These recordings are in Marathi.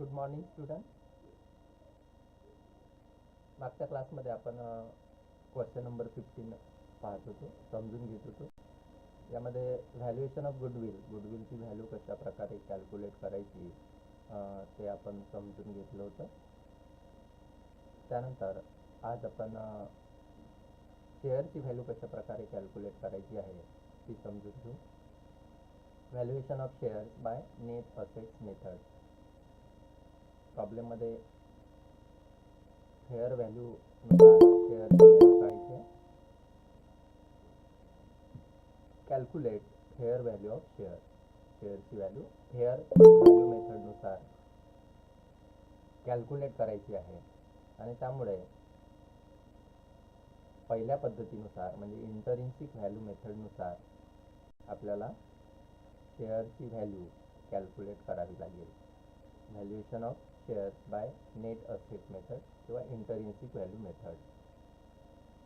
गुड मॉर्निंग स्टुडंट मागच्या क्लासमध्ये आपण क्वेश्चन नंबर फिफ्टीन पाहत होतो समजून घेत होतो. यामध्ये व्हॅल्युएशन ऑफ गुडविल गुडविलची व्हॅल्यू कशा प्रकारे कॅल्क्युलेट करायची ते आपण समजून घेतलं होतं. त्यानंतर आज आपण शेअरची व्हॅल्यू कशा प्रकारे कॅल्क्युलेट करायची आहे ती समजून घेऊ. Valuation of shares by net assets method प्रॉब्लेममध्ये fair value fair value calculate fair value of share शेअरची व्हॅल्यू फेअर व्हॅल्यू मेथडनुसार कॅल्क्युलेट करायची आहे. आणि त्यामुळे पहिल्या पद्धतीनुसार म्हणजे इंटरिन्सिक व्हॅल्यू मेथडनुसार आपल्याला शेअरची व्हॅल्यू कॅल्क्युलेट करावी लागेल. Valuation of shares by net asset method किंवा intrinsic value method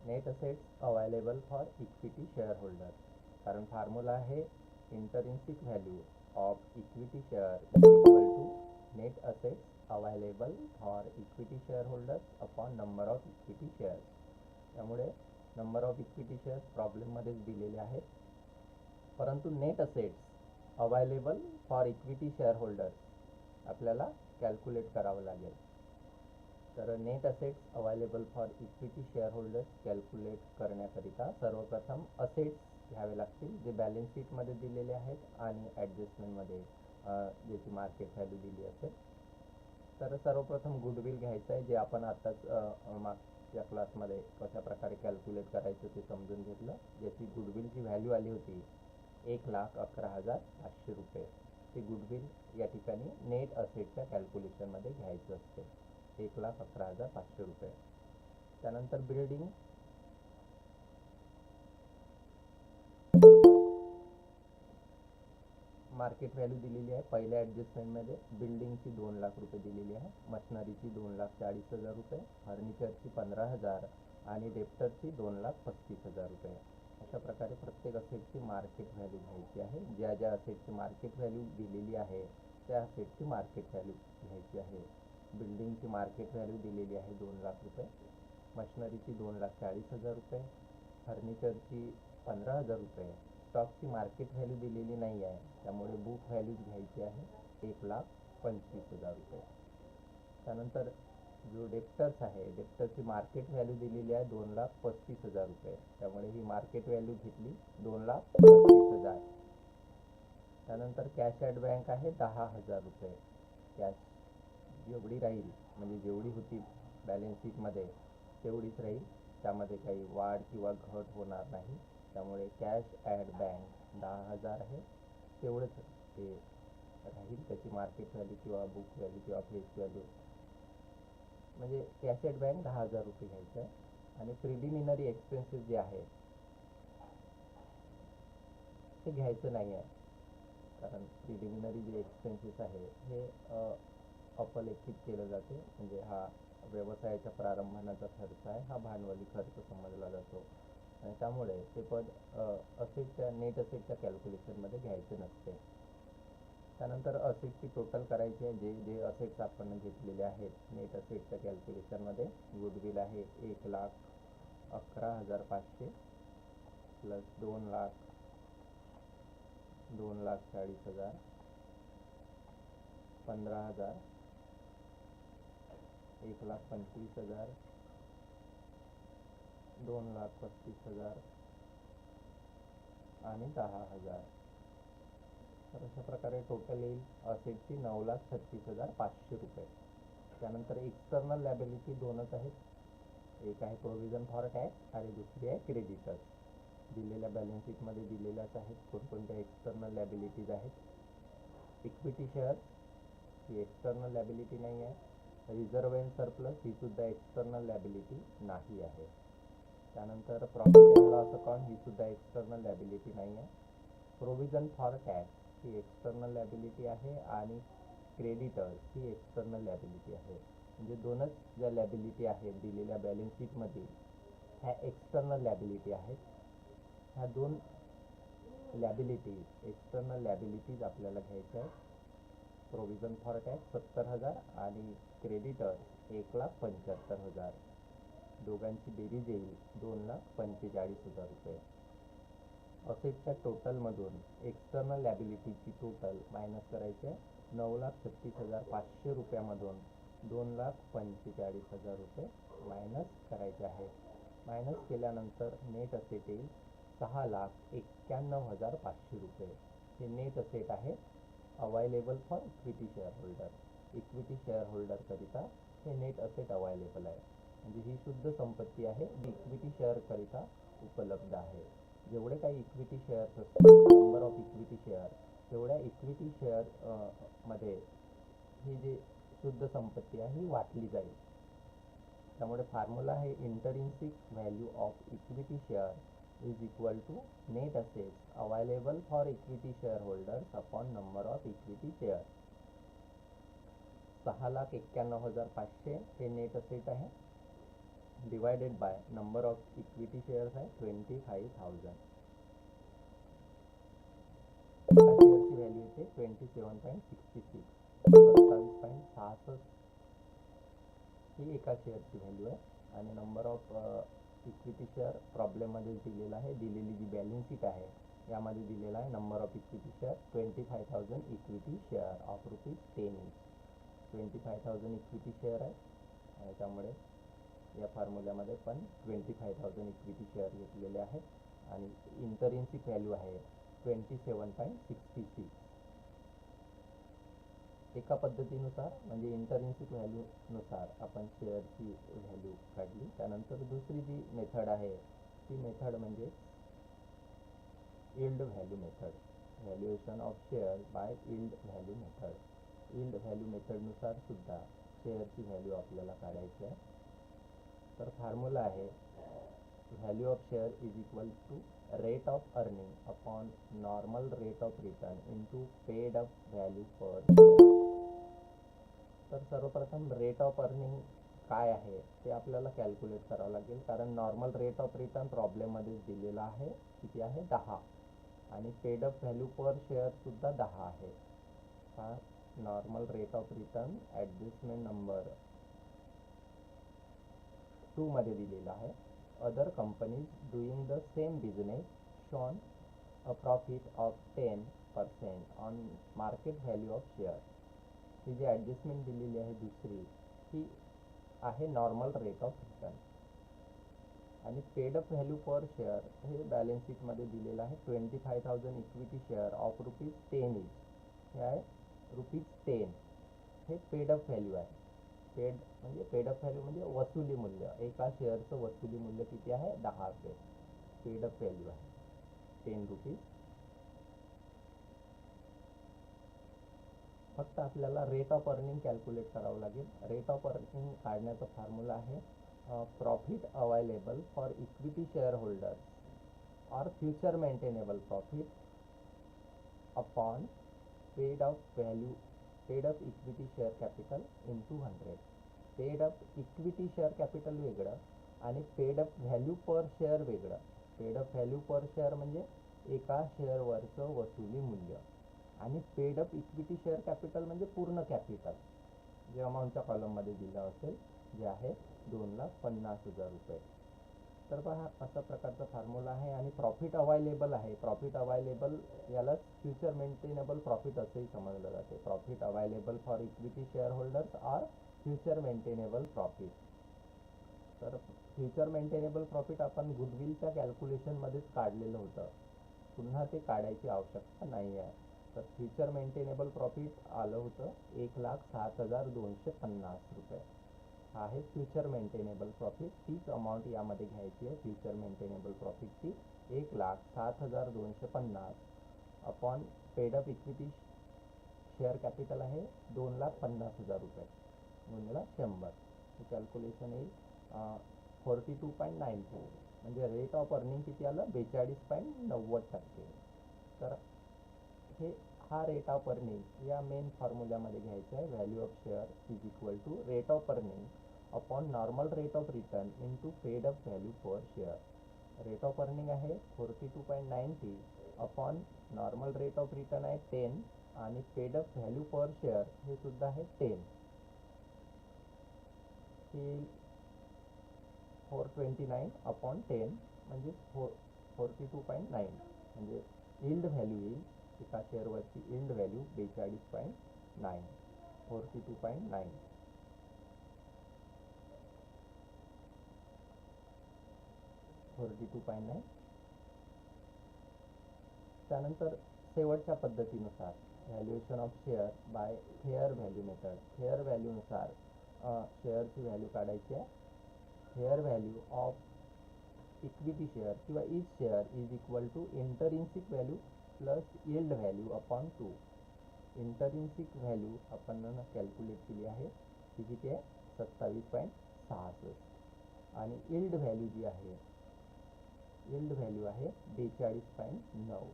net assets available for equity shareholder कारण फॉर्म्युला आहे intrinsic value of equity share equal to net assets available for equity shareholders upon number of equity shares त्यामुळे नंबर ऑफ इक्विटी शेअर्स प्रॉब्लेममध्येच दिलेले आहेत. परंतु net assets available for equity shareholders आपल्याला कॅल्क्युलेट करावं लागेल. तर net assets available for equity shareholders calculate करण्याकरिता सर्वप्रथम असेट्स घ्यावे लागतील जे बॅलन्स शीटमध्ये दिलेले आहेत आणि ॲडजस्टमेंटमध्ये ज्याची मार्केट व्हॅल्यू दिली असेल. तर सर्वप्रथम गुडविल घ्यायचं आहे जे आपण आत्ताच मागच्या क्लासमध्ये कशा प्रकारे कॅल्क्युलेट करायचं ते समजून घेतलं. ज्याची गुडविलची व्हॅल्यू आली होती एक लाख अकरा हजार पाचशे रुपये. ते गुडविल या ठिकाणी नेट असेटच्या कॅल्क्युलेशनमध्ये घ्यायचं असते. एक लाख अकरा हजार पाचशे रुपये. त्यानंतर बिल्डिंग मार्केट व्हॅल्यू दिलेली आहे पहिल्या ॲडजस्टमेंटमध्ये बिल्डिंगची दोन लाख रुपये दिलेली आहे. मशनरीची दोन लाख चाळीस हजार रुपये. फर्निचरची पंधरा हजार. आणि डेप्टरची दोन लाख पस्तीस हजार रुपये. अशा प्रकारे प्रत्येक असेटची मार्केट व्हॅल्यू घ्यायची आहे. ज्या ज्या असेटची मार्केट व्हॅल्यू दिलेली आहे त्या असेटची मार्केट व्हॅल्यू घ्यायची आहे. बिल्डिंगची मार्केट व्हॅल्यू दिलेली आहे दोन लाख रुपये. मशनरीची दोन लाख चाळीस हजार रुपये. फर्निचरची पंधरा हजार रुपये. स्टॉकची मार्केट व्हॅल्यू दिलेली नाही आहे. त्यामुळे बुक व्हॅल्यूज घ्यायची आहे एक लाख पंचवीस हजार रुपये. त्यानंतर जो डेप्टर्स आहे डेप्टरची मार्केट व्हॅल्यू दिलेली आहे दोन लाख पस्तीस हजार रुपये. त्यामुळे ही मार्केट व्हॅल्यू घेतली दोन लाख पस्तीस हजार. त्यानंतर कॅश ॲट बँक आहे दहा हजार रुपये. कॅश जेवढी राहील म्हणजे जेवढी होती बॅलन्स शीटमध्ये तेवढीच राहील. त्यामध्ये काही वाढ किंवा घट होणार नाही. त्यामुळे कॅश ॲट बँक दहा हजार आहे. तेवढंच ते राहील त्याची मार्केट व्हॅल्यू किंवा बुक व्हॅल्यू किंवा फेस व्हॅल्यू म्हणजे कॅश बँक दहा हजार रुपये घ्यायचं आहे आणि प्रिलिमिनरी एक्सपेन्सेस जे आहे ते घ्यायचं नाही आहे. कारण प्रिलिमिनरी जे एक्सपेन्सेस आहे हे अपलेखित केलं जाते. म्हणजे हा व्यवसायाच्या प्रारंभानाचा खर्च आहे हा भांडवली खर्च समजला जातो. आणि त्यामुळे ते पद असेटच्या नेट असेटच्या कॅल्क्युलेशनमध्ये घ्यायचं नसते. त्यानंतर असेटची टोटल करायची आहे. जे जे असेट्स आपण घेतलेले आहेत नेट असेटच्या कॅल्क्युलेशनमध्ये गुडविल आहे एक लाख अकरा हजार पाचशे प्लस दोन लाख दोन लाख चाळीस हजार पंधरा हजार एक लाख पंचवीस हजार दोन लाख पस्तीस हजार आणि दहा हजार. तर अशा प्रकारे टोटल येईल असेटची नऊ लाख छत्तीस हजार पाचशे रुपये. त्यानंतर एक्सटर्नल लॅबिलिटी दोनच आहेत. एक आहे प्रोव्हिजन फॉर टॅक्स आणि दुसरी आहे क्रेडिटर्स दिलेल्या बॅलन्स शीटमध्ये दिलेल्याच आहेत. कोणकोणत्या एक्सटर्नल लॅबिलिटीज आहेत? इक्विटी शेअर्स ही एक्सटर्नल लॅबिलिटी नाही आहे. रिझर्व अँड सरप्लस ही सुद्धा एक्सटर्नल लॅबिलिटी नाही आहे. त्यानंतर प्रॉफिट अँड लॉस अकाउंट ही सुद्धा एक्सटर्नल लॅबिलिटी नाही आहे. प्रोव्हिजन फॉर टॅक्स ही एक्सटर्नल लॅबिलिटी आहे आणि क्रेडिटर्स ही एक्सटर्नल लॅबिलिटी आहे. म्हणजे दोनच ज्या लॅबिलिटी आहेत दिलेल्या बॅलन्स शीटमध्ये ह्या एक्सटर्नल लॅबिलिटी आहेत. ह्या दोन लॅबिलिटीज एक्सटर्नल लॅबिलिटीज आपल्याला घ्यायच्या आहेत. प्रोव्हिजन फॉर टॅक्स सत्तर हजार आणि क्रेडिटर्स एक लाख पंच्याहत्तर हजार. दोघांची बेरीज येईल दोन लाख पंचेचाळीस हजार रुपये. असेटच्या टोटलमधून एक्सटर्नल लॅबिलिटीची टोटल मायनस करायची आहे. नऊ लाख छत्तीस हजार पाचशे रुपयामधून दोन लाख पंचेचाळीस हजार रुपये मायनस करायचे आहे. मायनस केल्यानंतर नेट असेट येईल सहा लाख एक्क्याण्णव हजार पाचशे रुपये. हे नेट असेट आहे available for equity shareholder equity share होल्डरकरिता हे नेट असेट अवायलेबल आहे. म्हणजे ही शुद्ध संपत्ती आहे. जी इक्विटी शेअरकरिता उपलब्ध आहे. जेवढे काही इक्विटी शेअर्स असतील नंबर ऑफ इक्विटी शेअर तेवढ्या इक्विटी शेअरमध्ये ही जी शुद्ध संपत्ती आहे ही वाटली जाईल. त्यामुळे फॉर्म्युला आहे intrinsic value of equity share is equal to net assets available for equity shareholders upon number of equity share सहा लाख एक्क्याण्णव हजार पाचशे हे नेट असेट आहे. Divided by number of equity shares आहे ट्वेंटी फाईव्ह थाउजंड शेअरची व्हॅल्यू येते twenty seven point sixty six सत्तावीस पॉईंट सहासष्ट ही एका शेअरची व्हॅल्यू आहे आणि नंबर ऑफ इक्विटी शेअर प्रॉब्लेममध्ये दिलेला आहे दिलेली जी बॅलन्स शीट आहे यामध्ये दिलेला आहे number of equity share twenty five thousand equity share of rupees ten each twenty five thousand equity share आहे त्यामुळे या फॉर्म्युल्यामध्ये पण twenty five thousand equity share घेतलेले आहेत. आणि इंटरिन्सिक व्हॅल्यू आहे twenty seven point sixty six एका पद्धतीनुसार म्हणजे इंटरिन्सिक व्हॅल्यूनुसार आपण शेअरची व्हॅल्यू काढली. त्यानंतर दुसरी जी मेथड आहे ती मेथड म्हणजे yield value method valuation of share by yield value method yield value मेथडनुसार सुद्धा शेअरची व्हॅल्यू आपल्याला काढायची आहे. तर फॉर्म्युला आहे value of share is equal to rate of earning upon normal rate of return into paid up value per तर सर्वप्रथम रेट ऑफ अर्निंग काय आहे ते आपल्याला कॅल्क्युलेट करावं लागेल. कारण नॉर्मल रेट ऑफ रिटर्न प्रॉब्लेममध्ये दिलेला आहे. किती आहे? दहा. आणि पेड अप व्हॅल्यू पर शेअरसुद्धा दहा आहे. हा normal rate of return adjustment number टूमध्ये दिलेला आहे. Other companies doing the same business shown a profit of ten percent on market value of share ही जी ॲडजस्टमेंट दिलेली आहे दुसरी ही आहे नॉर्मल रेट ऑफ रिटर्न आणि paid up value per share हे बॅलन्स शीटमध्ये दिलेलं आहे. Twenty five thousand equity share of rupees ten is हे आहे रुपीज टेन हे पेड अप व्हॅल्यू आहे. पेड म्हणजे पेड अप व्हॅल्यू म्हणजे वसुली मूल्य. एका शेअरचं वसुली मूल्य किती आहे? दहा रुपये पेड अप व्हॅल्यू आहे. टेन रुपीज फक्त आपल्याला रेट ऑफ अर्निंग कॅल्क्युलेट करावं लागेल. रेट ऑफ अर्निंग काढण्याचा फॉर्म्युला आहे profit available for equity shareholders or future maintainable profit upon paid of value paid up equity share capital into hundred paid up equity share capital वेगळं आणि paid up value per share वेगळं. Paid up value per share म्हणजे एका शेअरवरचं वसुली मूल्य. आणि paid up equity share capital म्हणजे पूर्ण कॅपिटल जे अमाऊंटच्या कॉलममध्ये दिलं असेल जे आहे दोन लाख पन्नास हजार रुपये. तर पहा अशा प्रकारचा फॉर्म्युला आहे आणि प्रॉफिट अवायलेबल आहे. प्रॉफिट अवायलेबल यालाच फ्युचर मेंटेनेबल प्रॉफिट असंही समजलं जाते. Profit available for equity shareholders are future maintainable profit तर फ्युचर मेंटेनेबल प्रॉफिट आपण गुडविलच्या कॅल्क्युलेशनमध्येच काढलेलं होतं. पुन्हा ते काढायची आवश्यकता नाही आहे तर फ्युचर मेंटेनेबल प्रॉफिट आलं होतं एक लाख सात हजार दोनशे पन्नास रुपये. आहे. फ्युचर मेंटेनेबल प्रॉफिट तीच अमाऊंट यामध्ये घ्यायची आहे. फ्युचर मेंटेनेबल प्रॉफिटची एक लाख सात हजार दोनशे पन्नास. Upon paid up equity share capital आहे दोन लाख पन्नास हजार रुपये. गुणला शंभर. हे कॅल्क्युलेशन येईल forty two point nine two म्हणजे रेट ऑफ अर्निंग किती आलं? बेचाळीस पॉईंट नव्वद टक्के. तर हे हा रेट ऑफ अर्निंग या मेन फॉर्म्युल्यामध्ये घ्यायचं आहे. Value of share is equal to rate of earning upon normal rate of return into paid up value per share rate of earning आहे forty two point ninety upon normal rate of return आहे टेन आणि paid up value per share हे सुद्धा आहे टेन ही four twenty nine upon ten म्हणजे four forty two point nine म्हणजे इल्ड व्हॅल्यू येईल. एका शेअरवरची इल्ड व्हॅल्यू बेचाळीस point nine forty two point nine forty two point nine त्यानंतर शेवटच्या पद्धतीनुसार valuation of share by fair value method fair व्हॅल्यूनुसार शेअरची व्हॅल्यू काढायची आहे. Fair value of equity share किंवा each share is equal to intrinsic value plus yield value upon two intrinsic value आपण कॅल्क्युलेट केली आहे ती किती आहे? सत्तावीस पॉईंट सहासष्ट. आणि इल्ड व्हॅल्यू जी आहे इल्ड व्हॅल्यू आहे बेचाळीस पॉईंट नऊ.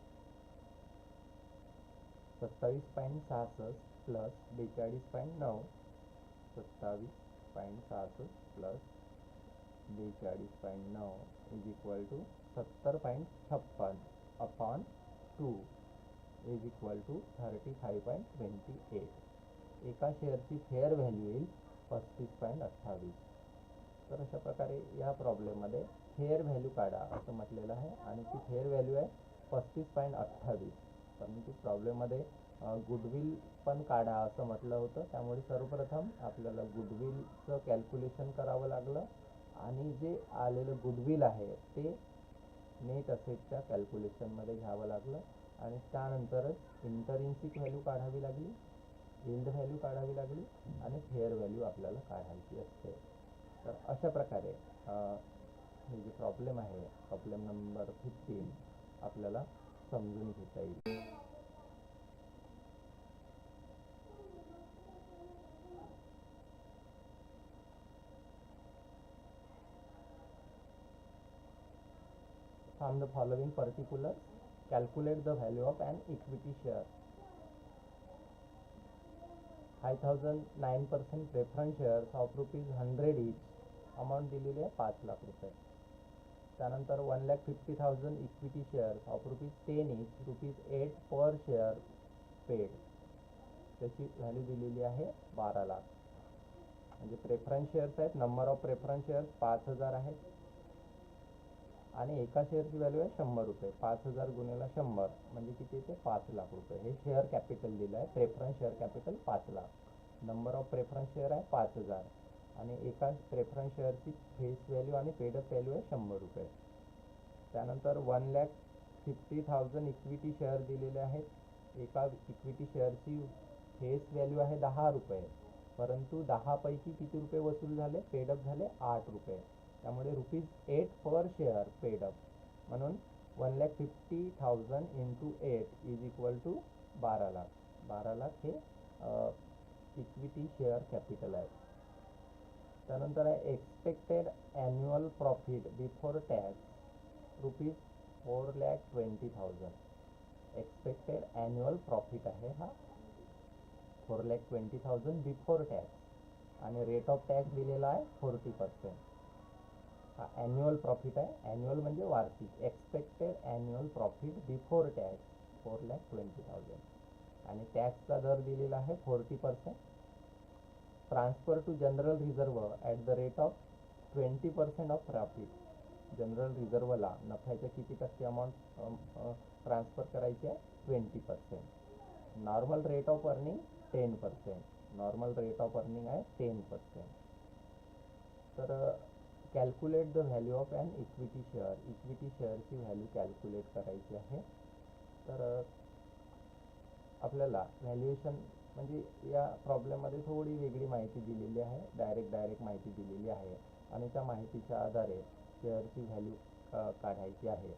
सत्तावीस पॉईंट सहासष्ट प्लस बेचाळीस पॉईंट नऊ. सत्तावीस पॉईंट सहासष्ट प्लस बेचाळीस पॉईंट नऊ इज इक्वल टू सत्तर पॉईंट छप्पन upon two is equal to thirty five point twenty eight एका शेअरची फेअर व्हॅल्यू येईल पस्तीस पॉईंट अठ्ठावीस. तर अशा प्रकारे या प्रॉब्लेममध्ये फेअर व्हॅल्यू काढा असं म्हटलेलं आहे. आणि ती फेअर व्हॅल्यू आहे पस्तीस पॉईंट अठ्ठावीस. परंतु प्रॉब्लेममध्ये गुडविल पण काढा असं म्हटलं होतं. त्यामुळे सर्वप्रथम आपल्याला गुडविलचं कॅल्क्युलेशन करावं लागलं. आणि जे आलेलं गुडविल आहे ते नेट असेटच्या कॅल्क्युलेशनमध्ये घ्यावं लागलं. आणि त्यानंतरच इंटरिन्सिक व्हॅल्यू काढावी लागली इल्ड व्हॅल्यू काढावी लागली आणि फेअर व्हॅल्यू आपल्याला काढायची असते. तर अशा प्रकारे हे जे प्रॉब्लेम आहे प्रॉब्लेम नंबर फिफ्टीन आपल्याला समजून घेता येईल. Form the following particular calculate the value of and equity share five thousand nine percent preference shares of rupees hundred each amount दिलेली आहे पाच लाख रुपये. त्यानंतर one lakh fifty thousand equity shares of rupees ten each rupees eight per share paid त्याची व्हॅल्यू दिलेली आहे बारा लाख. म्हणजे प्रेफरन्स शेअर्स आहेत नंबर ऑफ प्रेफरन्स शेअर्स पाच हजार आहेत. आणि एका शेअरची व्हॅल्यू आहे शंभर रुपये. पाच हजार गुन्हेला शंभर म्हणजे किती येते? पाच लाख रुपये. हे शेअर कॅपिटल दिलं आहे. प्रेफरन्स शेअर कॅपिटल पाच lakh. Number of preference share आहे पाच हजार. आणि एका प्रेफरन्स शेअरची फेस व्हॅल्यू आणि पेडअप व्हॅल्यू आहे शंभर रुपये. त्यानंतर one lakh fifty thousand equity share दिलेले आहेत. एका इक्विटी शेअरची फेस व्हॅल्यू आहे दहा रुपये. परंतु दहापैकी किती रुपये वसूल झाले? पेडअप झाले आठ रुपये. त्यामुळे rupees eight per share paid up म्हणून one lakh fifty thousand into eight is equal to बारा लाख. बारा लाख हे इक्विटी शेअर कॅपिटल आहे. त्यानंतर आहे expected annual profit before tax rupees four lakh twenty thousand expected annual profit आहे हा four lakh twenty thousand before tax आणि रेट ऑफ टॅक्स दिलेला आहे फोर्टी पर्सेंट हा ॲन्युअल प्रॉफिट आहे. ॲन्युअल म्हणजे वार्षिक. Expected annual profit before tax four lakh twenty thousand आणि टॅक्सचा दर दिलेला आहे forty percent transfer to general reserve at the rate of twenty percent of profit general रिझर्वला नफ्याच्या किती टक्के अमाऊंट ट्रान्सफर करायची आहे? Twenty percent normal rate of earning ten percent normal rate of earning आहे टेन पर्सेंट तर calculate the value of an equity share equity शेअरची व्हॅल्यू कॅल्क्युलेट करायची आहे. तर आपल्याला व्हॅल्युएशन म्हणजे या प्रॉब्लेममध्ये थोडी वेगळी माहिती दिलेली आहे. डायरेक्ट डायरेक्ट माहिती दिलेली आहे. आणि त्या माहितीच्या आधारे शेअरची व्हॅल्यू काढायची आहे.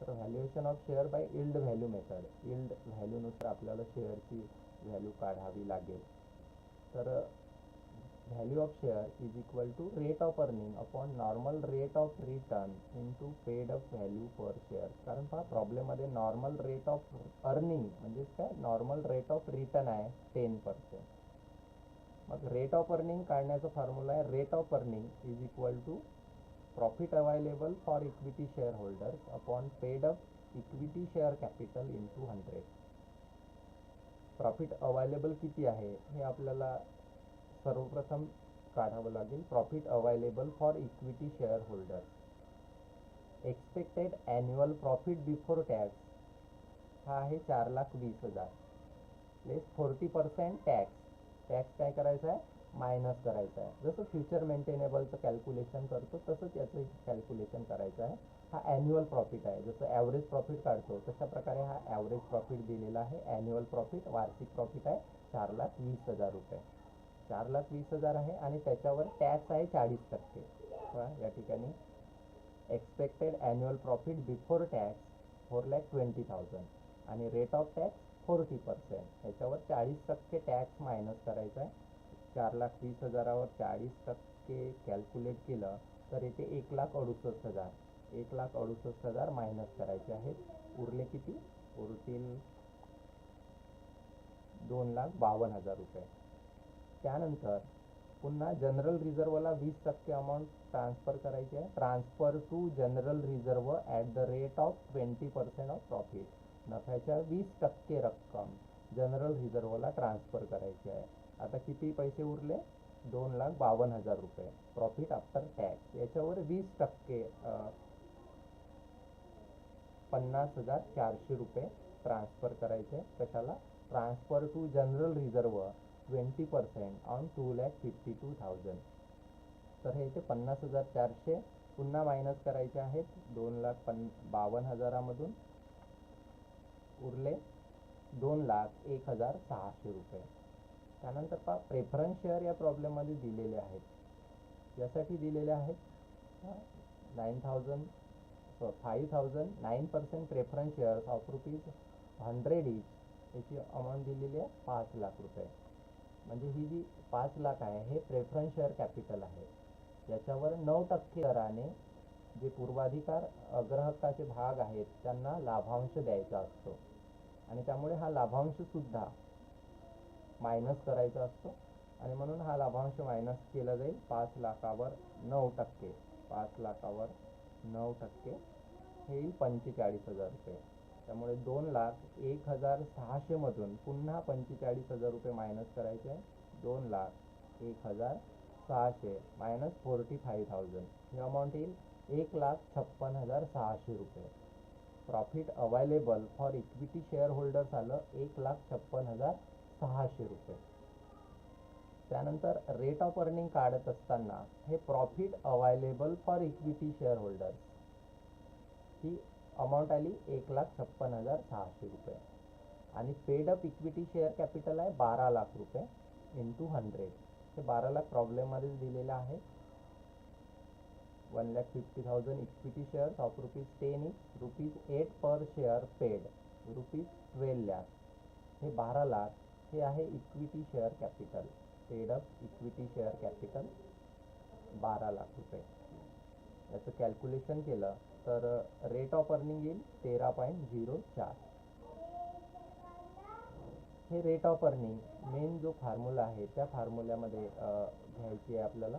तर valuation of share by yield value method yield व्हॅल्यूनुसार आपल्याला शेअरची व्हॅल्यू काढावी लागेल. तर value of share is equal to rate of earning upon normal rate of return into paid up value per share कारण पहा प्रॉब्लेममध्ये नॉर्मल रेट ऑफ अर्निंग म्हणजेच काय? नॉर्मल रेट ऑफ रिटर्न आहे टेन पर्सेंट मग रेट ऑफ अर्निंग काढण्याचा फॉर्म्युला आहे rate of earning is equal to profit available for equity share holders upon paid up equity share capital into hundred profit available किती आहे? हे आपल्याला सर्वप्रथम काढावं लागेल. Profit available for equity share holder expected annual profit before tax हा आहे चार लाख वीस हजार. Less forty percent tax tax काय करायचा आहे? मायनस करायचं आहे. जसं फ्युचर मेंटेनेबलचं कॅल्क्युलेशन करतो तसंच याचं कॅल्क्युलेशन करायचं आहे. हा ॲन्युअल प्रॉफिट आहे. जसं ॲव्हरेज प्रॉफिट काढतो तशा प्रकारे हा ॲव्हरेज प्रॉफिट दिलेला आहे. ॲन्युअल प्रॉफिट वार्षिक प्रॉफिट आहे चार लाख वीस हजार रुपये. चार लाख वीस हजार आहे आणि त्याच्यावर टॅक्स आहे चाळीस टक्के. या ठिकाणी expected annual profit before tax four lakh twenty thousand आणि rate of tax forty percent याच्यावर चाळीस टक्के टॅक्स मायनस करायचा आहे. चार लाख वीस हजारावर चाळीस टक्के कॅल्क्युलेट केलं तर येथे एक लाख अडुसष्ट हजार एक लाख अडुसष्ट हजार मायनस करायचे आहेत. उरले किती? उरतील दोन लाख बावन्न हजार रुपये. त्यानंतर पुन्हा जनरल रिझर्वला वीस टक्के अमाऊंट ट्रान्सफर करायची आहे. Transfer to general reserve at the rate of twenty percent of profit नफ्याच्या वीस टक्के रक्कम जनरल रिझर्वला ट्रान्सफर करायची आहे. आता किती पैसे उरले? दोन लाख बावन्न हजार रुपये. प्रॉफिट आफ्टर टॅक्स याच्यावर वीस टक्के पन्नास हजार चारशे रुपये ट्रान्सफर करायचे कशाला? Transfer to general reserve twenty percent on two lakh fifty two thousand तर हे इथे पन्नास हजार चारशे पुन्हा मायनस करायचे आहेत. दोन लाख पन बावन्न हजारामधून उरले दोन लाख एक हजार सहाशे रुपये. त्यानंतर पहा प्रेफरन्स शेअर या प्रॉब्लेममध्ये दिलेले आहेत. यासाठी दिलेले आहेत nine thousand five thousand nine percent preference shares of rupees hundred each याची अमाऊंट दिलेली आहे पाच लाख रुपये. म्हणजे ही जी पाच लाख आहे हे प्रेफरन्स शेअर कॅपिटल आहे. याच्यावर नऊ टक्के दराने जे पूर्वाधिकार ग्राहकाचे भाग आहेत त्यांना लाभांश द्यायचा असतो. आणि त्यामुळे हा लाभांशसुद्धा मायनस करायचा असतो. आणि म्हणून हा लाभांश मायनस केला जाईल पाच लाखावर नऊ टक्के. पाच लाखावर नऊ टक्के. हे येईल पंचेचाळीस हजार रुपये. त्यामुळे दोन लाख एक हजार सहाशेमधून पुन्हा पंचेचाळीस हजार रुपये मायनस करायचे दोन लाख एक हजार सहाशे मायनस फोर्टी फाईव्ह थाउजंड ही अमाऊंट येईल एक लाख छप्पन हजार सहाशे रुपये. Profit available for equity share holders आलं एक लाख छप्पन हजार सहाशे रुपये. त्यानंतर रेट ऑफ अर्निंग काढत असताना हे profit available for equity share holders he amount आली एक लाख छप्पन हजार सहाशे रुपये. आणि paid up equity share capital आहे बारा लाख रुपये इंटू हंड्रेड हे बारा लाख प्रॉब्लेममध्येच दिलेलं आहे. One lakh fifty thousand equity shares of rupees ten each rupees eight per share paid rupees twelve lakh हे बारा लाख हे आहे equity share capital paid up equity share capital बारा लाख रुपये. याचं कॅल्क्युलेशन केलं तर रेट ऑफ अर्निंग येईल तेरा पॉईंट झिरो चार. हे रेट ऑफ अर्निंग मेन जो फार्मुला आहे त्या फार्मुल्यामध्ये घ्यायची आहे आपल्याला.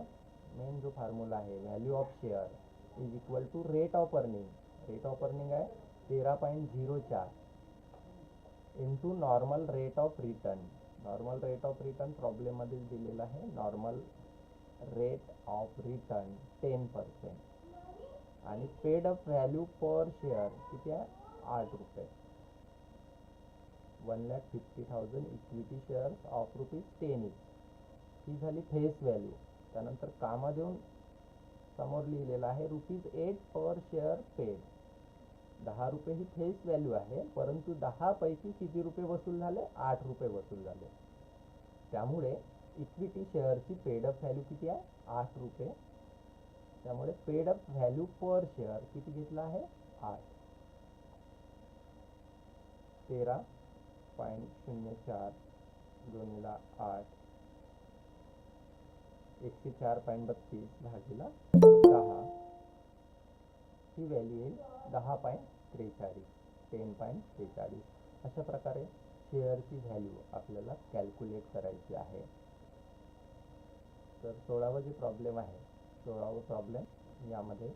मेन जो फार्मुला आहे value of share is equal to rate of earning rate of earning आहे तेरा point zero four into normal rate of return normal rate of return प्रॉब्लेममध्येच दिलेलं आहे. Normal rate of return ten percent आणि paid up value per share किती आहे? आठ रुपये. One lakh fifty thousand equity shares of rupees ten each ही झाली फेस व्हॅल्यू त्यानंतर कामा देऊन समोर लिहिलेलं आहे rupees eight per share paid दहा रुपये ही फेस व्हॅल्यू आहे परंतु दहापैकी किती रुपये वसूल झाले? आठ रुपये वसूल झाले. त्यामुळे इक्विटी शेअरची पेडअप व्हॅल्यू किती आहे? आठ रुपये. त्यामुळे paid up value per share किती घेतला आहे? आठ. तेरा पॉईंट शून्य चार दोनला आठ. एकशे चार पॉईंट बत्तीस भागीला दहा. ही व्हॅल्यू येईल दहा पॉईंट त्रेचाळीस टेन पॉईंट त्रेचाळीस. अशा प्रकारे शेअरची व्हॅल्यू आपल्याला कॅल्क्युलेट करायची आहे. तर सोळावं जे प्रॉब्लेम आहे सोळावं प्रॉब्लेम यामध्ये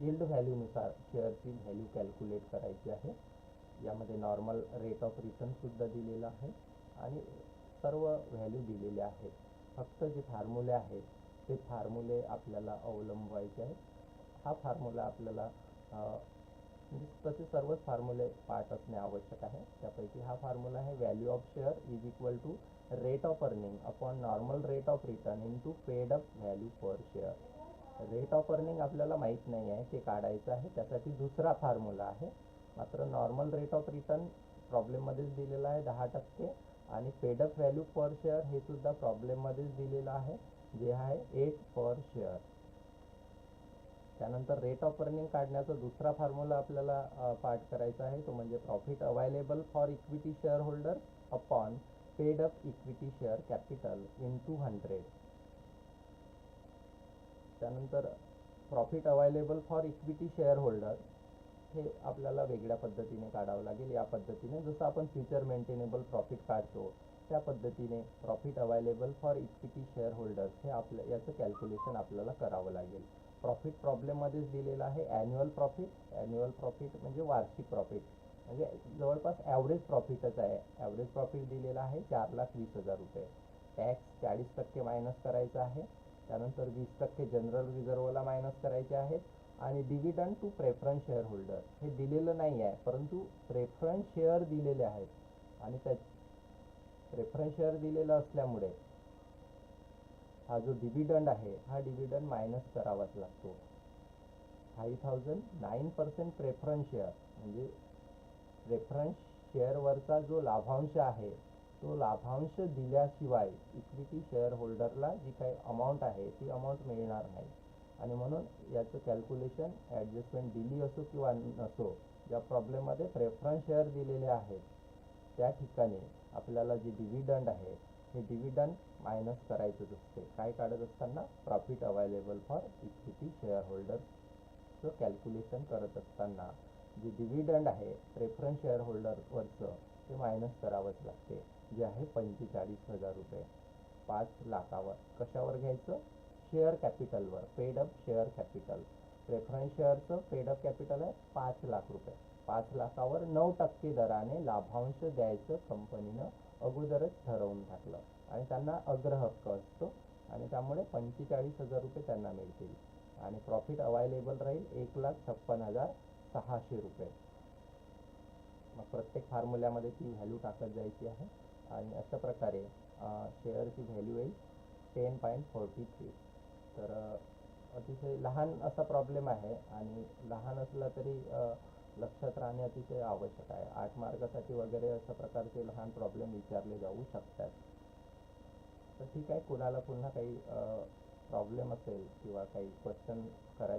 यील्ड व्हॅल्यूनुसार शेअरची व्हॅल्यू कॅल्क्युलेट करायची आहे. यामध्ये नॉर्मल रेट ऑफ रिटर्नसुद्धा दिलेला आहे आणि सर्व व्हॅल्यू दिलेले आहेत फक्त जे फार्मुले आहेत ते फार्मुले आपल्याला अवलंबवायचे आहेत. हा फार्मुला आपल्याला म्हणजे तसे सर्वच फॉर्म्युले पाठ असणे आवश्यक आहे. त्यापैकी हा फॉर्म्युला आहे value of share is equal to rate of earning upon normal rate of return into paid up value per share rate of earning आपल्याला माहीत नाही आहे ते काढायचं आहे. त्यासाठी दुसरा फॉर्म्युला आहे. मात्र नॉर्मल रेट ऑफ रिटर्न प्रॉब्लेममध्येच दिलेला आहे दहा टक्के आणि पेडअप व्हॅल्यू पर शेअर हे सुद्धा प्रॉब्लेममध्येच दिलेलं आहे जे आहे एट पर शेअर त्यानंतर रेट ऑफ अर्निंग काढण्याचा दुसरा फॉर्म्युला आपल्याला पाठ करायचा आहे. तो म्हणजे profit available for equity share holder upon paid up equity share capital into hundred त्यानंतर profit available for equity share holder हे आपल्याला वेगळ्या पद्धतीने काढावं लागेल. या पद्धतीने जसं आपण फ्युचर मेंटेनेबल प्रॉफिट काढतो त्या पद्धतीने profit available for equity share holders हे आपलं याचं कॅल्क्युलेशन आपल्याला करावं लागेल. प्रॉफिट प्रॉब्लेममध्येच दिलेलं आहे. ॲन्युअल प्रॉफिट ॲन्युअल प्रॉफिट म्हणजे वार्षिक प्रॉफिट म्हणजे जवळपास ॲव्हरेज प्रॉफिटच आहे. ॲव्हरेज प्रॉफिट दिलेलं आहे चार लाख वीस हजार रुपये. टॅक्स चाळीस टक्के मायनस करायचा आहे. त्यानंतर वीस टक्के जनरल रिझर्वला मायनस करायचे आहेत. आणि dividend to preference share holder हे दिलेलं नाही आहे परंतु प्रेफरन्स शेअर दिलेले आहेत. आणि त्या प्रेफरन्स शेअर दिलेलं असल्यामुळे हा जो डिव्हिडंड आहे हा डिव्हिडंड मायनस करावाच लागतो. Five thousand nine percent preference share म्हणजे प्रेफरन्स शेअरवरचा जो लाभांश आहे तो लाभांश दिल्याशिवाय इक्विटी शेअर होल्डरला जी काही अमाऊंट आहे ती अमाऊंट मिळणार नाही. आणि म्हणून याचं कॅल्क्युलेशन ॲडजस्टमेंट दिली असो किंवा नसो ज्या प्रॉब्लेममध्ये प्रेफरन्स शेअर दिलेले आहेत त्या ठिकाणी आपल्याला जे डिव्हिडंड आहे हे डिव्हिडंड मायनस करायचंच असते. काय काढत असताना profit available for equity share होल्डर्सचं calculation करत असताना जे डिव्हिडंड आहे प्रेफरन्स शेअर होल्डरवरचं ते मायनस करावंच लागते. जे आहे पंचेचाळीस हजार रुपये. पाच लाखावर. कशावर घ्यायचं? Share कॅपिटलवर paid up share capital preference शेअरचं paid up capital आहे पाच लाख रुपये. पाच लाखावर नऊ टक्के दराने लाभांश द्यायचं कंपनीनं अगोदरच ठरवून टाकलं. आणि त्यांना अग्रहक्क असतो. आणि त्यामुळे पंचेचाळीस हजार रुपये त्यांना मिळतील. आणि प्रॉफिट अवायलेबल राहील एक लाख छप्पन हजार सहाशे रुपये. मग प्रत्येक फॉर्म्युल्यामध्ये ती व्हॅल्यू टाकत जायची आहे. आणि अशा प्रकारे शेअरची व्हॅल्यू येईल टेन पॉईंट फोर्टी थ्री तर अतिशय लहान असा प्रॉब्लेम आहे. आणि लहान असला तरी लक्षात राहणे अतिशय आवश्यक आहे. आठ मार्गासाठी वगैरे अशा प्रकारचे लहान प्रॉब्लेम विचारले जाऊ शकतात. तर ठीक आहे कुणाला पुन्हा काही प्रॉब्लेम असेल किंवा काही क्वेश्चन करायचे